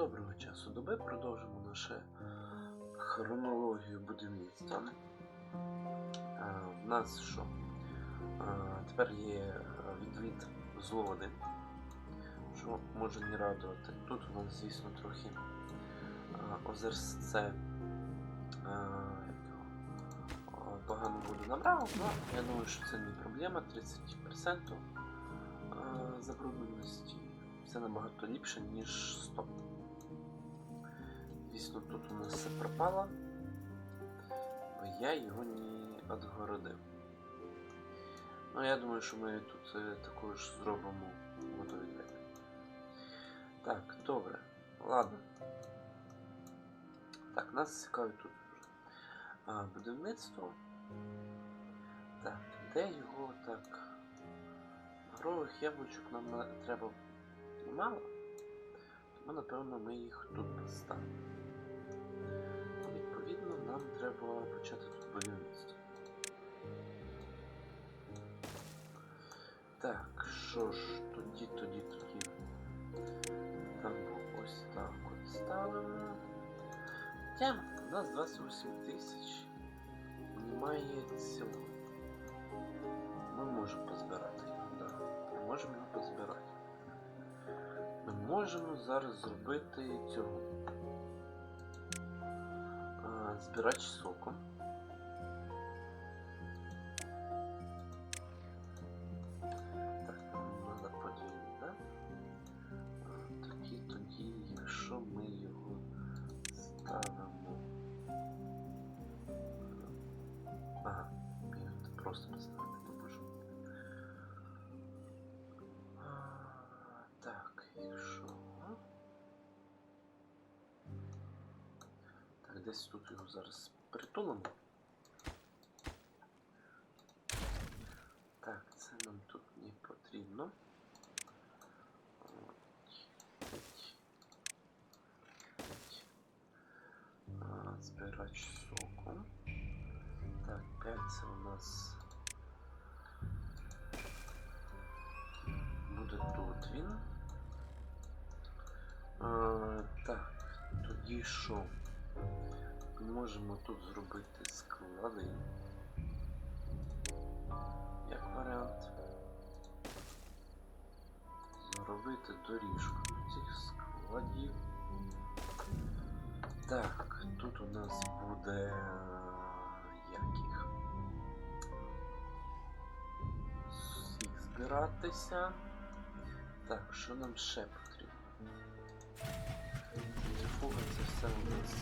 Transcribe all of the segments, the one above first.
Доброго часу доби продовжимо наше хронологію будівництва. Е, В нас що? Е, Тепер є е, відвід злоди, що може не радувати. Тут у нас, звісно, трохи е, озерце е, е, погану воду набрало, але я думаю, що це не проблема. 30% е, забрудненості. Це набагато ліпше, ніж 100. Звісно, тут у нас все пропало, бо я його не відгородив. Ну, я думаю, що ми тут е, також зробимо водовідведення. Так, добре. Ладно. Так, нас цікавить тут а, будівництво. Так, де його так? Грових яблучок нам треба мало. Тому, напевно, ми їх тут поставимо. Нам треба почати тут будівництво. Так, що ж, тоді, тоді, тоді. Там ось так от ставимо. Тема, у нас 28 тисяч. Немає цього. Ми можемо позбирати його, так. Ми можемо його позбирати. Ми можемо зараз зробити цього. Збирач соку. Десь тут його зараз притулимо. Так, це нам тут не потрібно. Збирач соку. Так, 5 це у нас буде тут він. А, так, тоді що? Можемо тут зробити склади. Як варіант. Зробити доріжку цих складів. Так, тут у нас буде як їх? Їх збиратися. Так, що нам ще потрібно? Центрифуга це все у нас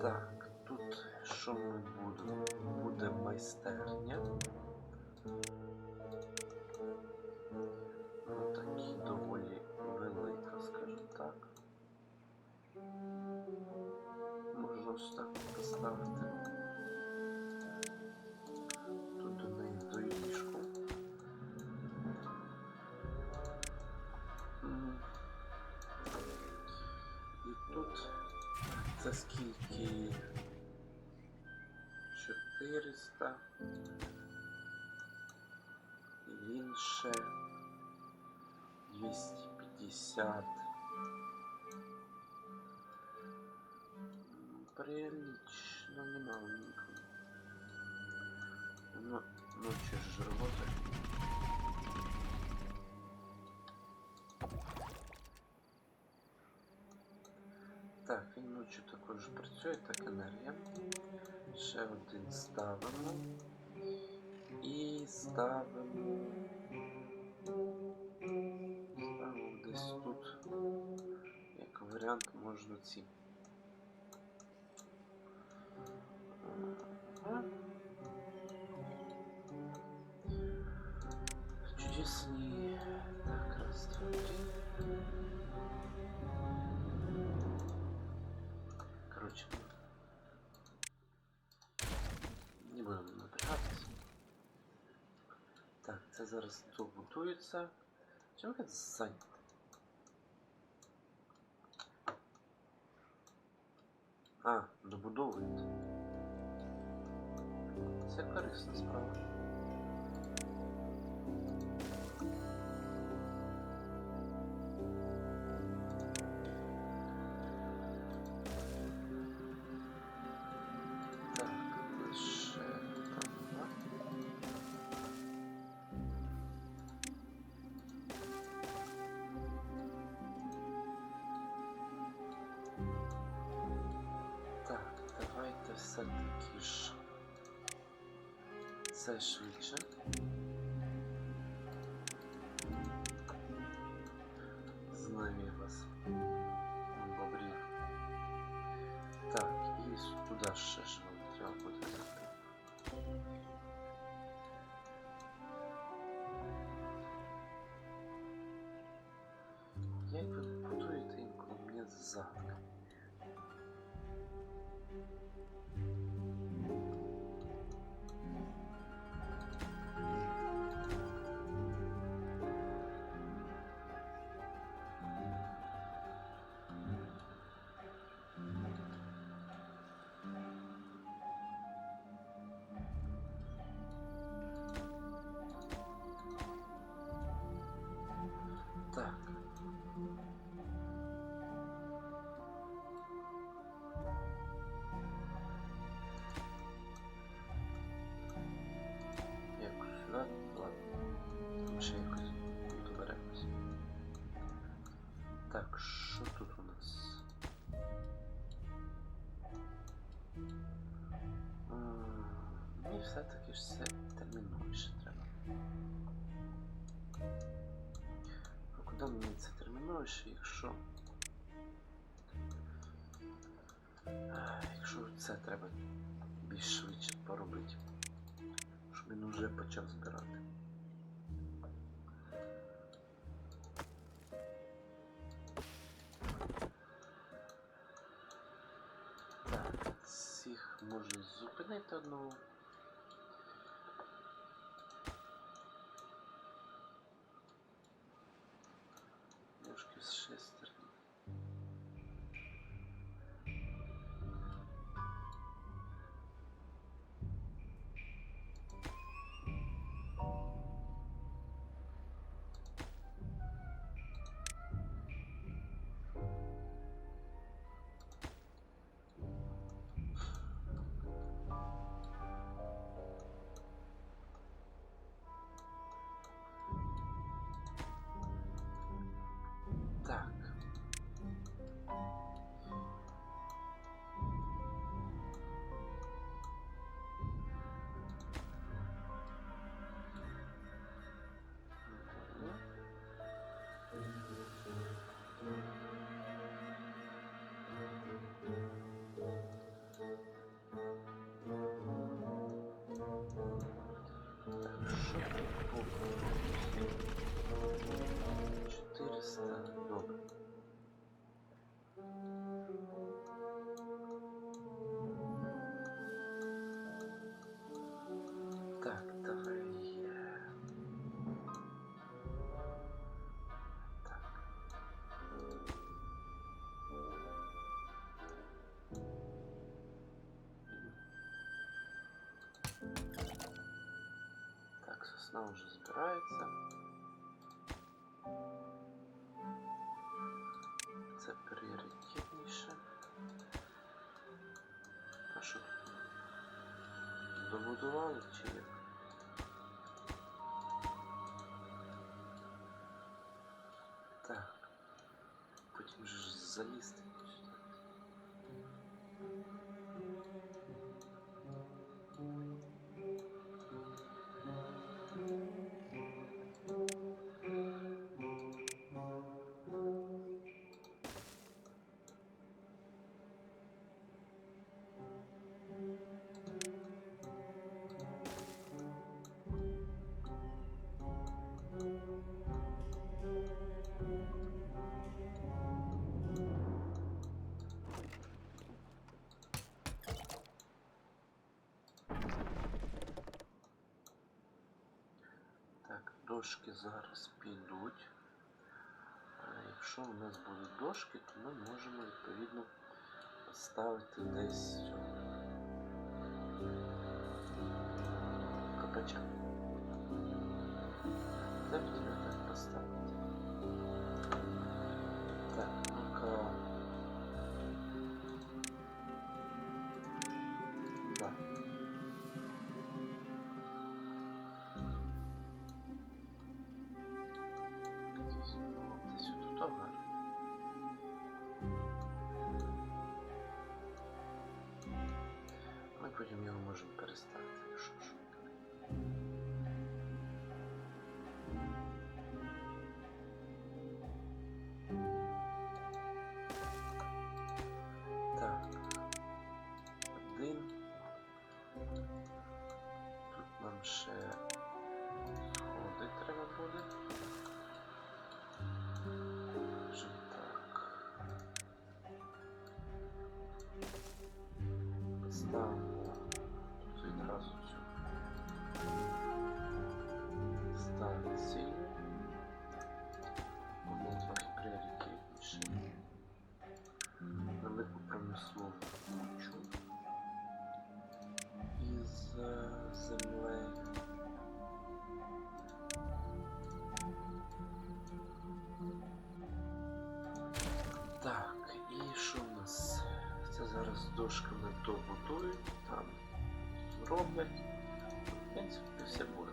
Так, тут що ми будемо? Буде майстерня. скільки? 400. І інше 250. Прилично немаленько. Ну, ночі ж робота. Так, він ночі також працює, так енергія. Ще один ставимо. І ставимо. Ставимо десь тут. Як варіант можна ці. Так, це зараз тут будується. Чому це зайнято? А, добудовують. Це корисна справа. Це швидше. Знаю вас. Бобрів. Так, і туди ще ж вам треба Ж все терміновіше треба. А куди мені це терміновіше, якщо. Якщо це треба більш швидше поробити. Щоб він уже почав збирати. Так, цих можна зупинити одного. Так, сосна уже збирається. Це пріоритетніше. А що? Добудували чи як? Дошки зараз підуть. Якщо у нас будуть дошки, то ми можемо відповідно поставити десь копача. Давайте так поставити? Так, star. Добудують, там зроблять. В принципі, все буде.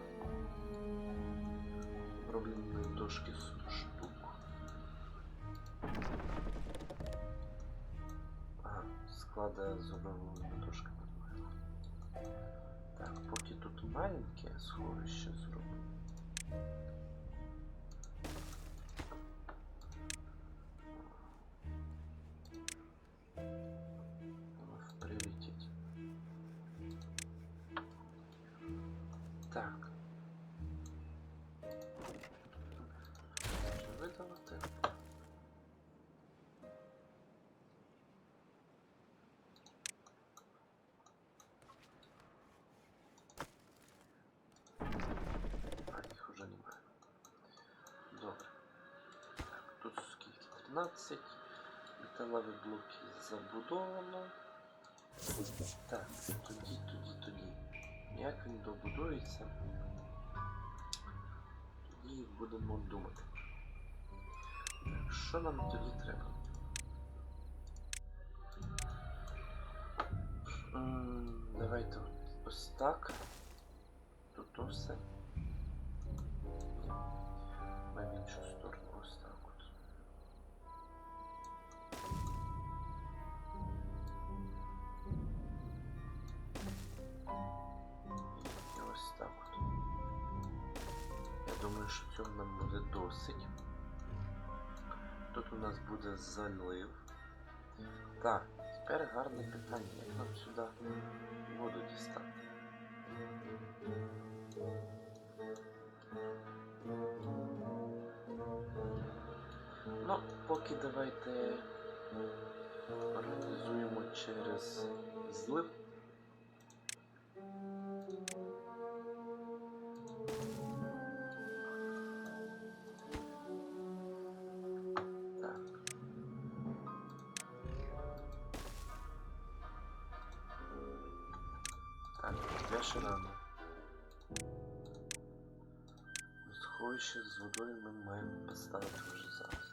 Роблені дошки 100 штук. Ага, склада з обробленими дошками. Так, поки тут маленьке сховище зроблю. 15. металові блоки забудовано. Так, тоді, тоді, тоді. Як він добудується, тоді будемо думати. Так, що нам тоді треба? Давайте ось так. Тут усе. Ми в. Що нам буде досить. Тут у нас буде залив. Так, тепер гарне питання, як нам сюди воду дістати. Ну, поки давайте організуємо через злив. маємо поставити вже зараз.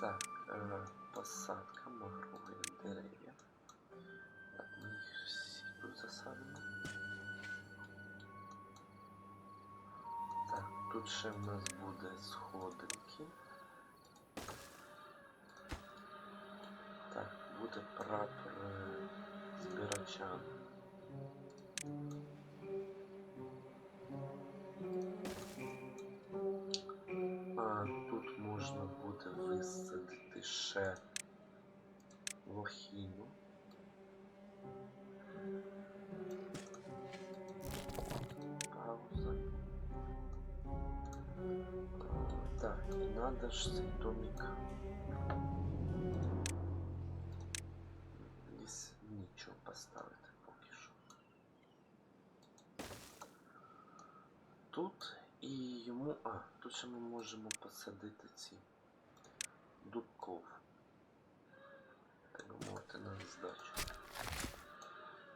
Так, е, посадка махрових дерев'я. Так, ми їх всі тут засадимо. Так, тут ще в нас буде сходинки. Так, буде прапор е, збирачан. Цей домик. Лісничого поставити поки що. Тут і йому. А, тут ще ми можемо посадити ці дубков. Так би мовити на здачу.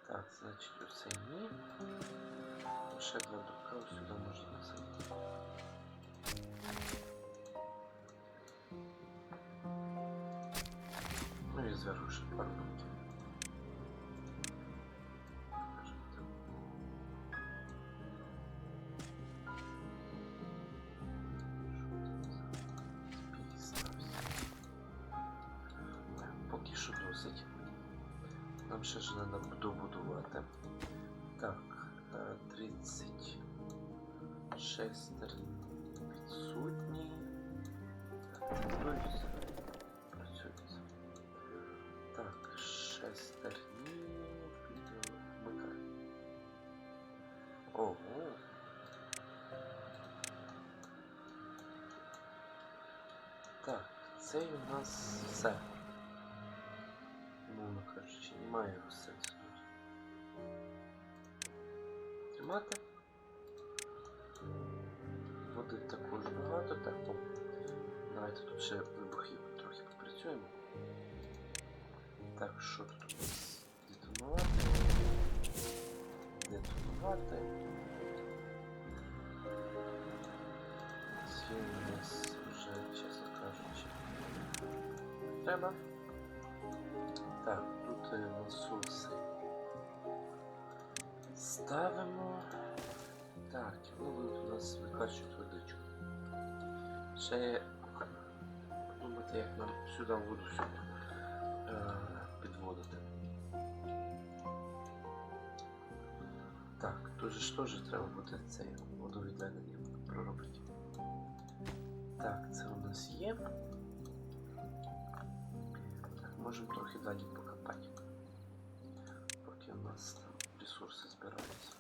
Так, значить оце ні. Ще два дубка сюди можна посадити. Скажімо так. Поки що досить. Нам ще ж треба добудувати. Так, е, 36 відсутні. Так, Так, шестерні. Вмикай. Ого. Так, це у нас все. Мовно кажучи, немає сенсу тут. Тримати. Води також багато, так. Давайте тут ще Так, що тут у нас? Детонувати. Детонувати. Ці у нас вже, чесно кажучи. Треба. Так, тут е, насоси. Ставимо. Так, ну будуть у нас викачують водичку. Ще подумати, як нам сюди воду сюди підводити. Так, тут же ж теж треба буде цей водовідведення проробити. Так, це у нас є. Так, можемо трохи далі покопати. Поки у нас там ресурси збираються.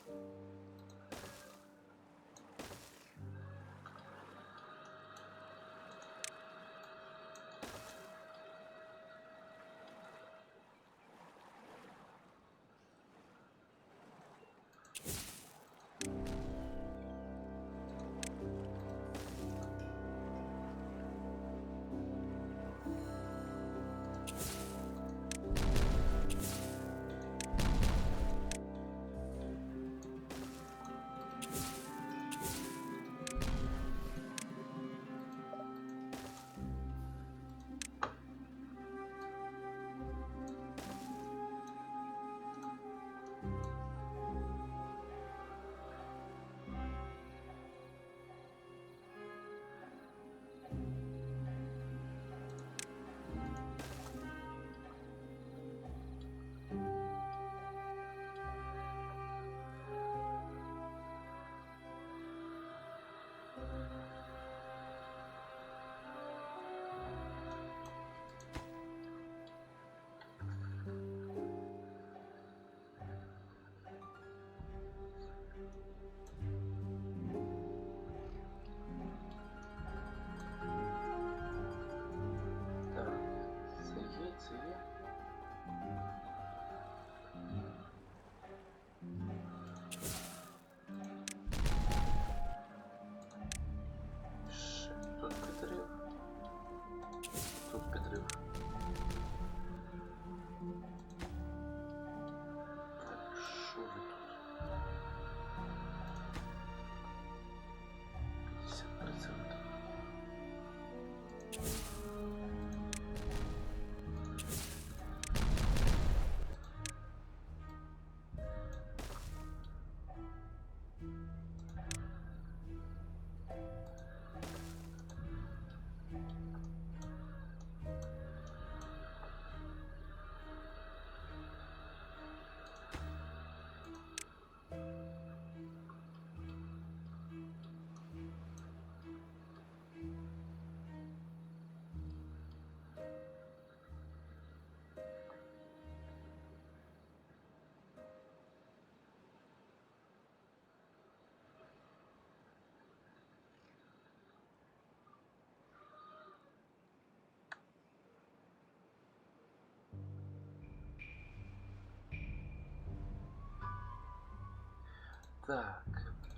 Так,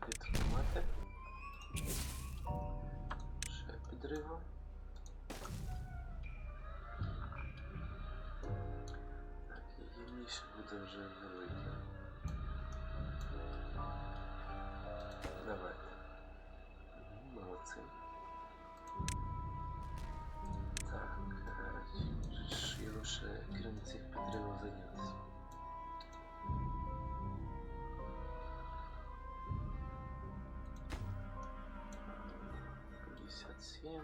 підтримати. Ще підривом. Так, її ніша буде вже велика. Давайте. Молодці. Так, е, ще крім цих підривів зайнятися? П'ятдесят сім.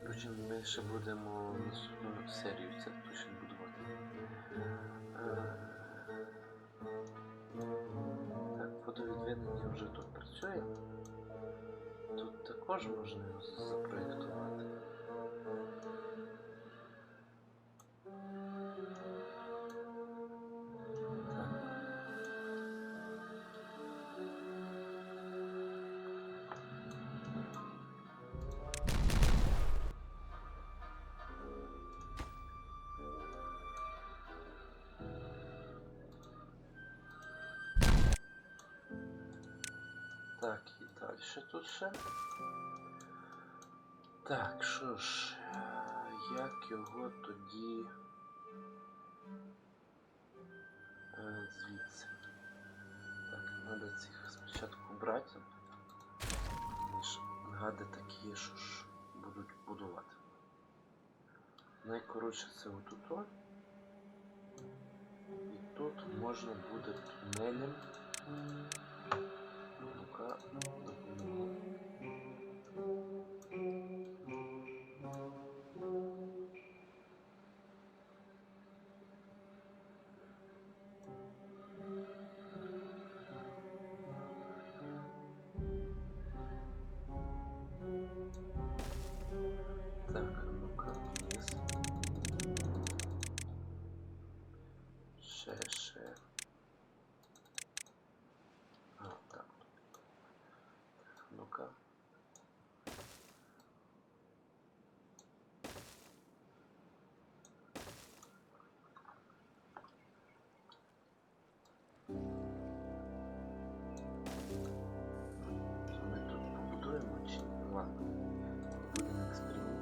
Коротше, ми будемо наступну серію це точно будувати. Е, Так, водовідведення вже тут працює. Тут також можна його запроєктувати. І тут ще. Так, що ж, як його тоді. Е, звідси. Так, треба цих спочатку брати. Гади такі, що ж будуть будувати. Найкоротше це отут. І тут можна буде тунелем. Ну-ка,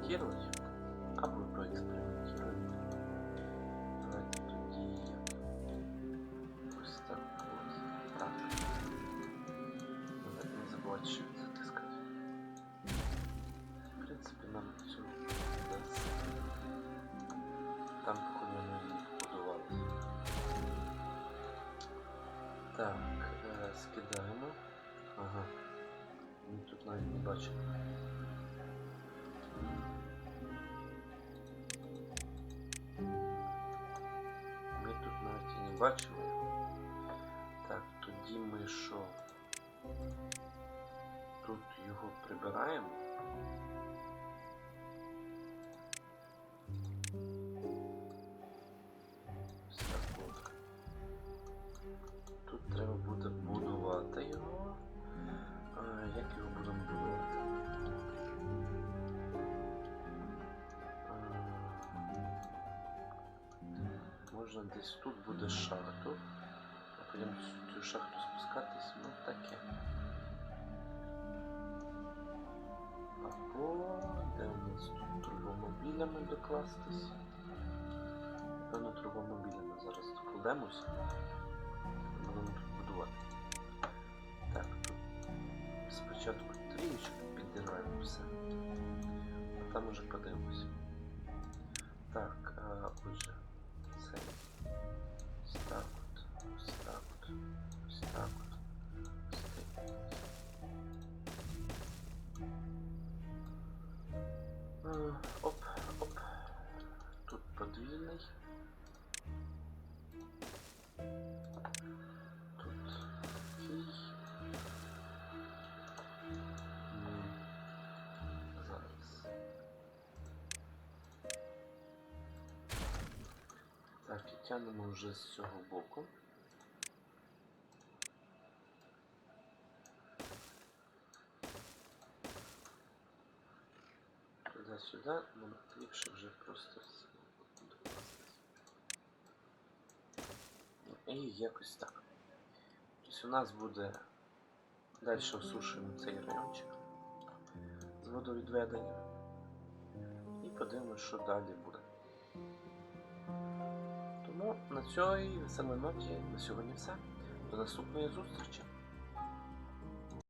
Експериментувати. Або проекспериментуємо. Давайте тоді ось так ось. Так. Давайте не забувати ще затискати. В принципі, нам цього дасть. Там походу ми її будувалися. Так, е, скидаємо. Ага. Ми тут навіть не бачимо. Бачили. Так, тоді ми що? Тут його прибираємо. Можна десь тут буде шахту, а потім цю- шахту спускатись, ну таке. Або де у нас тут турбомобілями докластись. Певно, турбомобілями зараз докладемось. Будемо тут будувати. Так, тут спочатку трієчку піддираємо все. А там уже подивимось. Так, а, отже, Тянемо вже з цього боку. Туди-сюди, нам ліпше вже просто. Ну, І якось так. Тобто у нас буде далі осушуємо цей райончик з водовідведенням. І подивимося, що далі буде. Тому на цій ноті на сьогодні все. До наступної зустрічі.